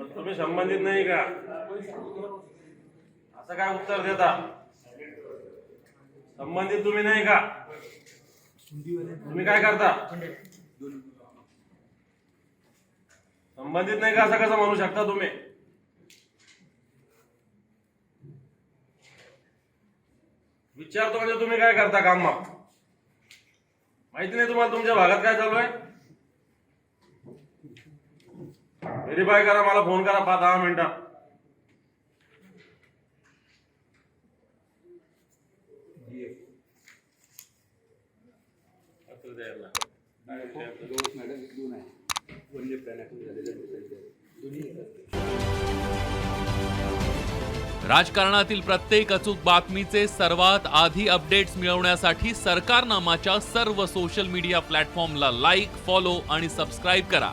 तुम्ही संबंधित नाही का? असं काय उत्तर देता? संबंधित तुम्ही नाही का? तुम्ही काय करता? संबंधित नाही का असं कसं म्हणू शकता तुम्ही? विचारतो म्हणजे तुम्ही काय करता काम? मग माहिती नाही तुम्हाला तुमच्या भागात काय चालू आहे? व्हेरीफाय करा मला फोन करा पाच दहा मिनिटात वन्य प्राण्यातून झालेल्या राजकारणातील प्रत्येक अचूक बातमीचे सर्वात आधी अपडेट्स मिळवण्यासाठी सरकारनामाच्या सर्व सोशल मीडिया प्लॅटफॉर्मला लाईक फॉलो आणि सबस्क्राईब करा.